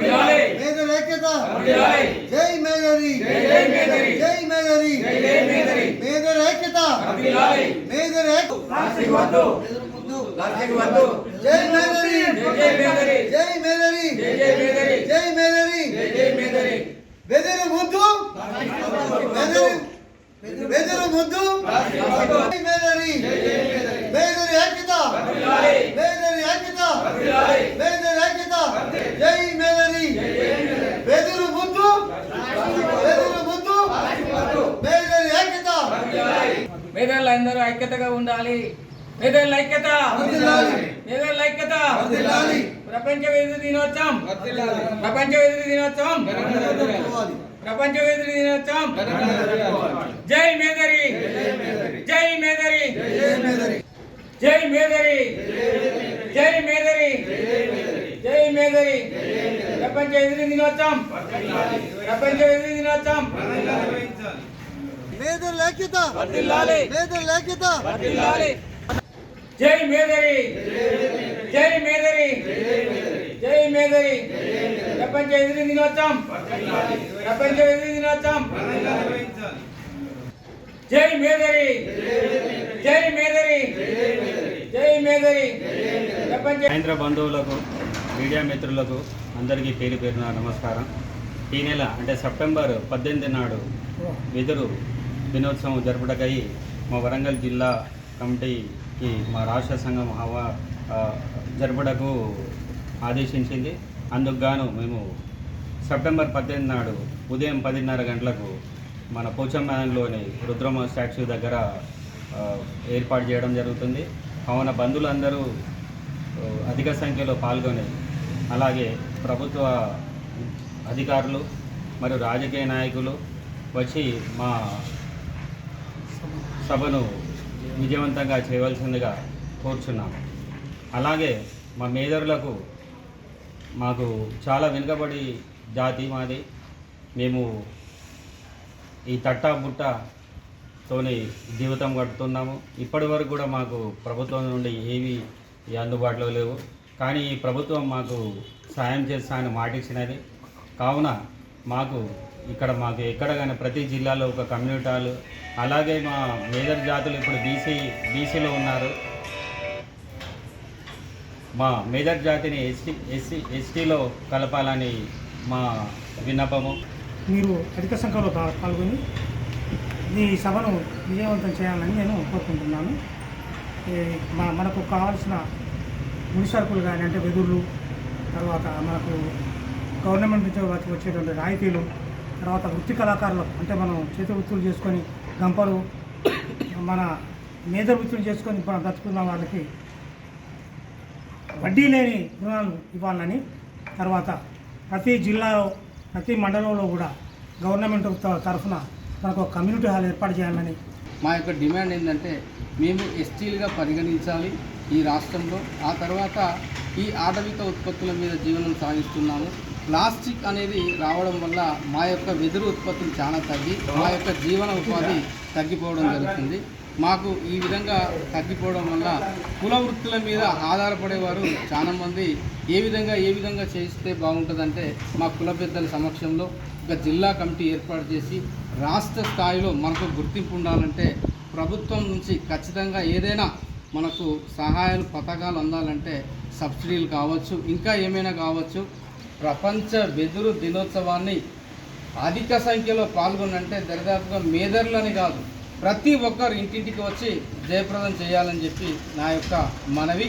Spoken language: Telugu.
ఐక్యత జై మేదరి జై మేదరి మేదరి ఐక్యత మేదరి ఐక్యత జై మేదరి జై మేదరి జై మేదరి బెదిరి ముద్దు బెదిరి బెదిరి ముద్దు జై మేదరి మేదరి ఐక్యత మేదరి ఐక్యత మేదరి ఐక్యత జై మేదరి బెదిరి ముద్దు బెదిరి ముద్దు మేదరి ఐక్యత మేధావులు అందరూ ఐక్యతగా ఉండాలి. ఐక్యత. ఐక్యత. ప్రపంచ వేదిక దినోత్సవం. ప్రపంచ దినోత్సవం. ప్రపంచ దినోత్సవం. జై మేదరి. జై మేదరి. జై మేదరి. జై మేదరి. జై మేదరి. ప్రపంచ ఎదురు దినోత్సవం. ప్రపంచ ఎదురు దినోత్సవం. మేదరి ఐక్యత వర్ధిల్లాలి. జై మేదరి జై మేదరి జై మేదరి ప్రపంచ ఎదురు దినోత్సవం. ప్రపంచ ఎదురు దినోత్సవం. జై మేదరి జై మేదరి జై మేదరి ప్రపంచ సాయంత్ర బంధువులకు మీడియా మిత్రులకు అందరికీ పేరు పేరున నమస్కారం. ఈ నెల అంటే సెప్టెంబర్ పద్దెనిమిది నాడు వెదురు దినోత్సవం జరుపుటకై మా వరంగల్ జిల్లా కమిటీకి మా రాష్ట్ర సంఘం హవా జరుపుటకు ఆదేశించింది. అందుకు గాను మేము సెప్టెంబర్ పద్దెనిమిది నాడు ఉదయం పదిన్నర గంటలకు మన పోచమ్మాయంలోని రుద్రమ స్టాచ్యూ దగ్గర ఏర్పాటు చేయడం జరుగుతుంది. కావున బంధువులందరూ అధిక సంఖ్యలో పాల్గొని అలాగే ప్రభుత్వ అధికారులు మరియు రాజకీయ నాయకులు వచ్చి మా సభను విజయవంతంగా చేయవలసిందిగా కోరుచున్నాము. అలాగే మా మేదరులకు మాకు చాలా వెనుకబడి జాతి మాది. మేము ఈ తట్టా బుట్టతోని జీవితం గడుపుతున్నాము. ఇప్పటి వరకు కూడా మాకు ప్రభుత్వం నుండి ఏవి అందుబాటులో లేవు. కానీ ఈ ప్రభుత్వం మాకు సాయం చేస్తానని మాటిచ్చినది. కావున మాకు ఇక్కడ మాకు ఎక్కడ కానీ ప్రతి జిల్లాలో ఒక కమ్యూనిటీ అలాగే మా మేజర్ జాతులు ఇప్పుడు బీసీ బీసీలో ఉన్నారు. మా మేజర్ జాతిని ఎస్టీ ఎస్సీ ఎస్టీలో కలపాలని మా విన్నపము. మీరు అధిక సంఖ్యలో పాల్గొని ఈ సభను విజయవంతం చేయాలని నేను కోరుకుంటున్నాను. మనకు కావాల్సిన ముడి సరుకులు కానీ అంటే వెదుర్లు తర్వాత మనకు గవర్నమెంట్ నుంచి వచ్చేటువంటి రాయితీలు తర్వాత వృత్తి కళాకారులు అంటే మనం చేతి వృత్తులు చేసుకొని గంపలు మన మేధ వృత్తులు చేసుకొని మనం బ్రతుకున్న వాళ్ళకి వడ్డీ లేని రుణాలు ఇవ్వాలని తర్వాత ప్రతి జిల్లాలో ప్రతి మండలంలో కూడా గవర్నమెంట్ తరఫున మనకు ఒక కమ్యూనిటీ హాల్ ఏర్పాటు చేయాలని మా యొక్క డిమాండ్ ఏంటంటే మేము ఎస్టీలుగా పరిగణించాలి ఈ రాష్ట్రంలో. ఆ తర్వాత ఈ ఆటవిక ఉత్పత్తుల మీద జీవనం సాగిస్తున్నాము. ప్లాస్టిక్ అనేది రావడం వల్ల మా యొక్క వెదురు ఉత్పత్తులు చాలా తగ్గి మా యొక్క జీవన ఉపాధి తగ్గిపోవడం జరుగుతుంది. మాకు ఈ విధంగా తగ్గిపోవడం వల్ల కుల వృత్తుల మీద ఆధారపడేవారు చాలామంది ఏ విధంగా ఏ విధంగా చేస్తే బాగుంటుందంటే మా కుల పెద్దల సమక్షంలో ఒక జిల్లా కమిటీ ఏర్పాటు చేసి రాష్ట్ర స్థాయిలో మనకు గుర్తింపు ఉండాలంటే ప్రభుత్వం నుంచి ఖచ్చితంగా ఏదైనా మనకు సహాయాలు పథకాలు అందాలంటే సబ్సిడీలు కావచ్చు ఇంకా ఏమైనా కావచ్చు. ప్రపంచ వెదురు దినోత్సవాన్ని అధిక సంఖ్యలో పాల్గొనంటే దరిదాపుగా మేదర్లని కాదు ప్రతి ఒక్కరు ఇంటింటికి వచ్చి జయప్రదం చేయాలని చెప్పి నా యొక్క మనవి.